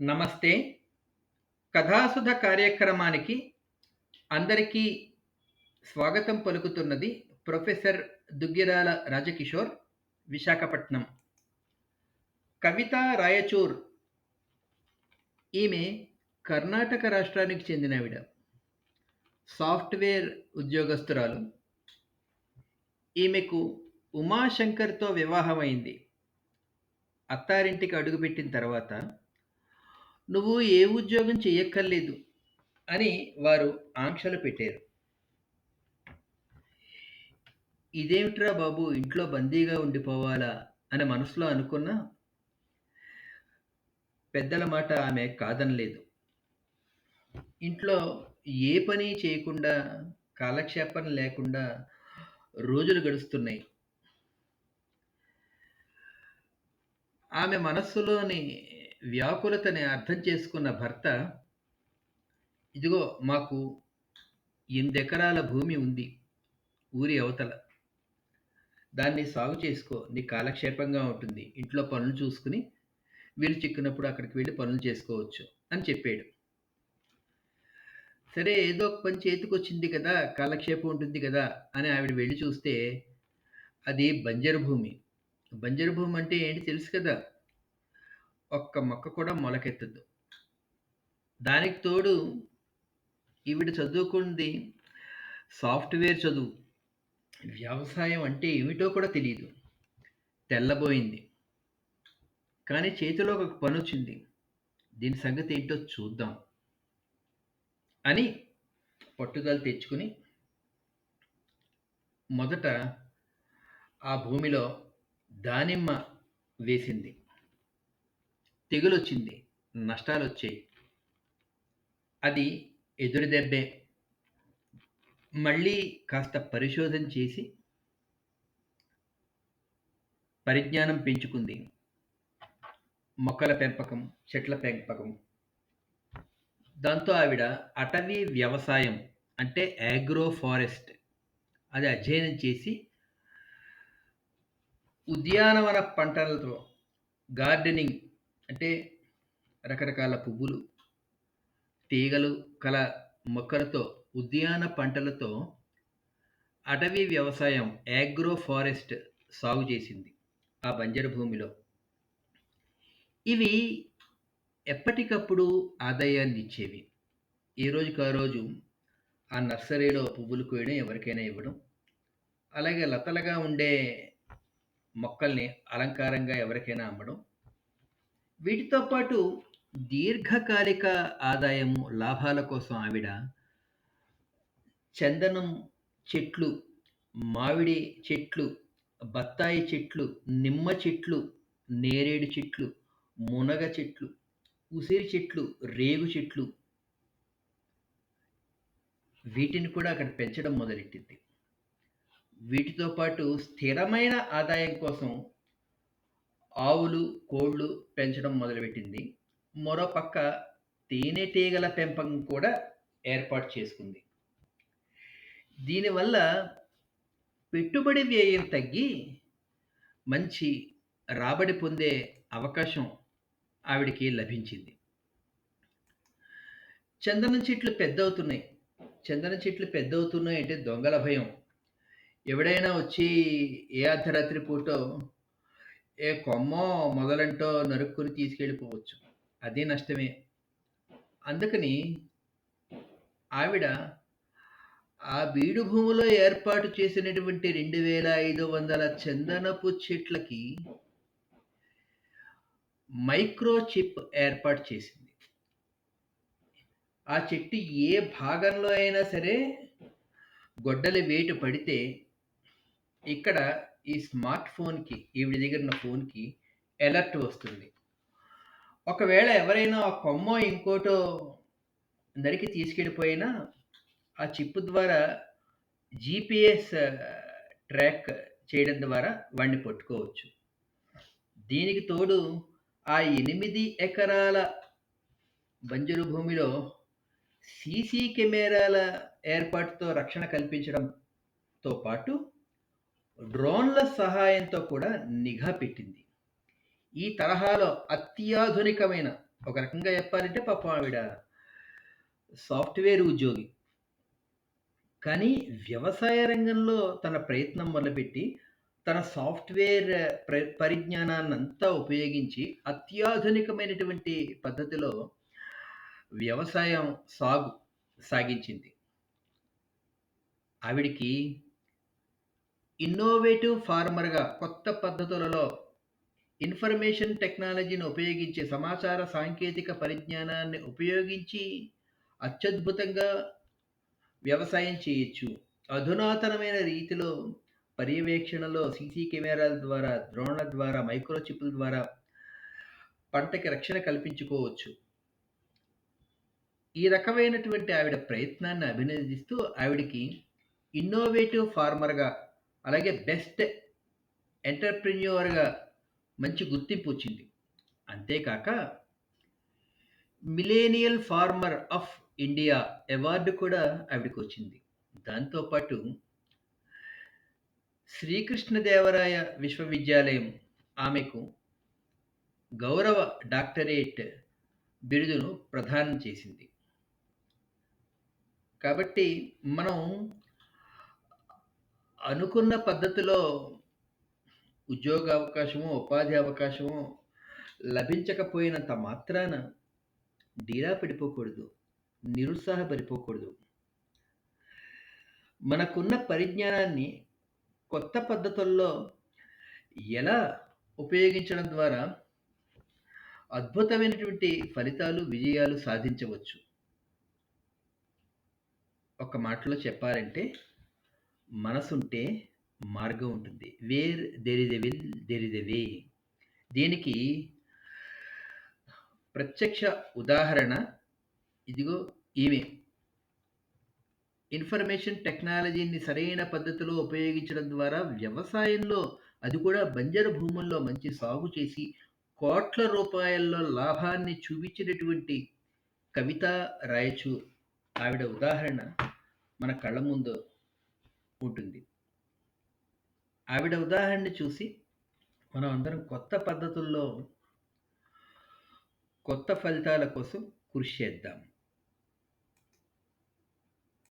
నమస్తే. కథాసుధ కార్యక్రమానికి అందరికీ స్వాగతం పలుకుతున్నది ప్రొఫెసర్ దుగ్గిరాల రాజకిషోర్, విశాఖపట్నం. కవిత రాయచూర్ ఈమె కర్ణాటక రాష్ట్రానికి చెందినవిడ సాఫ్ట్‌వేర్ ఉద్యోగస్తురాలు. ఈమెకు ఉమాశంకర్‌తో వివాహమైంది. అత్తారింటికి అడుగుపెట్టిన తర్వాత, "నువ్వు ఏ ఉద్యోగం చేయక్కర్లేదు అని వారు ఆంక్షలు పెట్టారు. ఇదేమిట్రా బాబు ఇంట్లో బందీగా ఉండిపోవాలా అని మనసులో అనుకున్నా పెద్దల మాట ఆమె కాదనలేదు. ఇంట్లో ఏ పని చేయకుండా, కాలక్షేపం లేకుండా రోజులు గడుస్తున్నాయి. ఆమె మనస్సులోని వ్యాకులతని అర్థం చేసుకున్న భర్త, "ఇదిగో మాకు 8 ఎకరాల భూమి ఉంది ఊరి అవతల. దాన్ని సాగు చేసుకో. నీ కాలక్షేపంగా ఉంటుంది. ఇంట్లో పనులు చూసుకొని, వీలు చిక్కినప్పుడు అక్కడికి వెళ్ళి పనులు చేసుకోవచ్చు" అని చెప్పాడు. సరే ఏదో ఒక పని చేతికొచ్చింది కదా! కాలక్షేపం ఉంటుంది కదా! అని ఆవిడ వెళ్ళి చూస్తే, అది బంజరు భూమి. బంజరు భూమి అంటే ఏంటి తెలుసు కదా! ఒక్క మొక్క కూడా మొలకెత్తదు. దానికి తోడు ఈవిడ చదువుకుంది సాఫ్ట్‌వేర్ చదువు. వ్యవసాయం అంటే ఏమిటో కూడా తెలియదు తెల్లబోయింది. కానీ చేతిలో ఒక పని వచ్చింది దీని సంగతి ఏంటో చూద్దాం. అని పట్టుదల తెచ్చుకుని మొదట ఆ భూమిలో దానిమ్మ వేసింది. తెగులు వచ్చింది నష్టాలు వచ్చాయి అది ఎదురు దెబ్బే. మళ్ళీ కాస్త పరిశోధన చేసి పరిజ్ఞానం పెంచుకుంది. మొక్కల పెంపకం, చెట్ల పెంపకం. దాంతో ఆవిడ అటవీ వ్యవసాయం అంటే అగ్రో ఫారెస్ట్ అది అధ్యయనం చేసి ఉద్యానవన పంటలతో గార్డెనింగ్ అంటే రకరకాల పువ్వులు, తీగలు కల మొక్కలతో ఉద్యాన పంటలతో అటవీ వ్యవసాయం యాగ్రో ఫారెస్ట్ సాగు చేసింది ఆ బంజరు భూమిలో. ఇవి ఎప్పటికప్పుడు ఆదాయాన్నిచ్చేవి. ఏ ఆ రోజు ఆ నర్సరీలో పువ్వులు కోయడం, ఎవరికైనా ఇవ్వడం. అలాగే లతలుగా ఉండే మొక్కల్ని అలంకారంగా ఎవరికైనా అమ్మడం. వీటితో పాటు దీర్ఘకాలిక ఆదాయము, లాభాల కోసం ఆవిడ చందనం చెట్లు, మామిడి చెట్లు, బత్తాయి చెట్లు, నిమ్మ చెట్లు, నేరేడు చెట్లు, మునగ చెట్లు, ఉసిరి చెట్లు, రేగు చెట్లు వీటిని కూడా అక్కడ పెంచడం మొదలెట్టింది. వీటితో పాటు స్థిరమైన ఆదాయం కోసం ఆవులు, కోళ్ళు పెంచడం మొదలుపెట్టింది. మరోపక్క తేనెటీగల పెంపకం కూడా ఏర్పాటు చేసుకుంది. దీనివల్ల పెట్టుబడి వ్యయం తగ్గి మంచి రాబడి పొందే అవకాశం ఆవిడకి లభించింది. చందనం చెట్లు పెద్దవుతున్నాయి. చందనం చెట్లు పెద్దవుతున్నాయి అంటే దొంగల భయం. ఎవడైనా వచ్చి ఏ అర్ధరాత్రి పూటో ఏ కొమ్మో, మొదలంటో నరుక్కుని తీసుకెళ్ళిపోవచ్చు. అదే నష్టమే. అందుకని ఆవిడ ఆ బీడు భూమిలో ఏర్పాటు చేసినటువంటి 2500 చందనపు చెట్లకి మైక్రో చిప్ ఏర్పాటు చేసింది. ఆ చెట్టు ఏ భాగంలో అయినా సరే గొడ్డలి వేటు పడితే ఇక్కడ ఈ స్మార్ట్ ఫోన్‌కి ఈవిడ దగ్గరున్న ఫోన్‌కి ఎలర్ట్ వస్తుంది. ఒకవేళ ఎవరైనా ఆ కొమ్మో, ఇంకోటో నరికి తీసుకెళ్ళిపోయినా ఆ చిప్ ద్వారా జీపీఎస్ ట్రాక్ చేయడం ద్వారా వాడిని పట్టుకోవచ్చు. దీనికి తోడు ఆ ఎనిమిది ఎకరాల బంజరు భూమిలో సీసీ కెమెరాల ఏర్పాటుతో రక్షణ కల్పించడంతో పాటు డ్రోన్ల సహాయంతో కూడా నిఘా పెట్టింది. ఈ తరహాలో అత్యాధునికమైన ఒక రకంగా చెప్పాలంటే పాపం ఆవిడ సాఫ్ట్‌వేర్ ఉద్యోగి. కానీ వ్యవసాయ రంగంలో తన ప్రయత్నం మొదలుపెట్టి, తన సాఫ్ట్‌వేర్ ప్ర పరిజ్ఞానాన్నంతా ఉపయోగించి అత్యాధునికమైనటువంటి పద్ధతిలో వ్యవసాయం సాగు సాగించింది. ఆవిడకి ఇన్నోవేటివ్ ఫార్మర్‌గా కొత్త పద్ధతులలో ఇన్ఫర్మేషన్ టెక్నాలజీని ఉపయోగించి సమాచార సాంకేతిక పరిజ్ఞానాన్ని ఉపయోగించి అత్యద్భుతంగా వ్యవసాయం చేయొచ్చు. అధునాతనమైన రీతిలో పర్యవేక్షణలో సీసీ కెమెరాల ద్వారా, డ్రోన్ల ద్వారా, మైక్రోచిప్‌ల ద్వారా పంటకి రక్షణ కల్పించుకోవచ్చు. ఈ రకమైనటువంటి ఆవిడ ప్రయత్నాన్ని అభినందిస్తూ ఆవిడకి ఇన్నోవేటివ్ ఫార్మర్‌గా, అలాగే బెస్ట్ ఎంటర్‌ప్రెన్యూర్‌గా మంచి గుర్తింపు వచ్చింది అంతేకాక millennial farmer of India award కూడా ఆవిడకొచ్చింది. వచ్చింది దాంతోపాటు శ్రీకృష్ణదేవరాయ విశ్వవిద్యాలయం ఆమెకు గౌరవ డాక్టరేట్ బిరుదును ప్రదానం చేసింది. కాబట్టి మనం అనుకున్న పద్ధతిలో ఉద్యోగ అవకాశము ఉపాధి అవకాశము లభించకపోయినంత మాత్రాన డీలా పడిపోకూడదు. నిరుత్సాహపడిపోకూడదు. మనకున్న పరిజ్ఞానాన్ని కొత్త పద్ధతుల్లో ఎలా ఉపయోగించడం ద్వారా అద్భుతమైనటువంటి ఫలితాలు, విజయాలు సాధించవచ్చు. ఒక మాటలో చెప్పాలంటే మనసుంటే మార్గం ఉంటుంది. Where there is a will there is a way. దీనికి ప్రత్యక్ష ఉదాహరణ ఇదిగో ఈమె. ఇన్ఫర్మేషన్ టెక్నాలజీని సరైన పద్ధతిలో ఉపయోగించడం ద్వారా వ్యవసాయంలో అది కూడా బంజరు భూముల్లో మంచి సాగు చేసి కోట్ల రూపాయల్లో లాభాన్ని చూపించినటువంటి కవితా రాయచూర్ ఆవిడ ఉదాహరణ మన కళ్ళ ముందు ఉంటుంది. ఆవిడ ఉదాహరణ చూసి మనం అందరం కొత్త పద్ధతుల్లో కొత్త ఫలితాల కోసం కృషి చేద్దాం.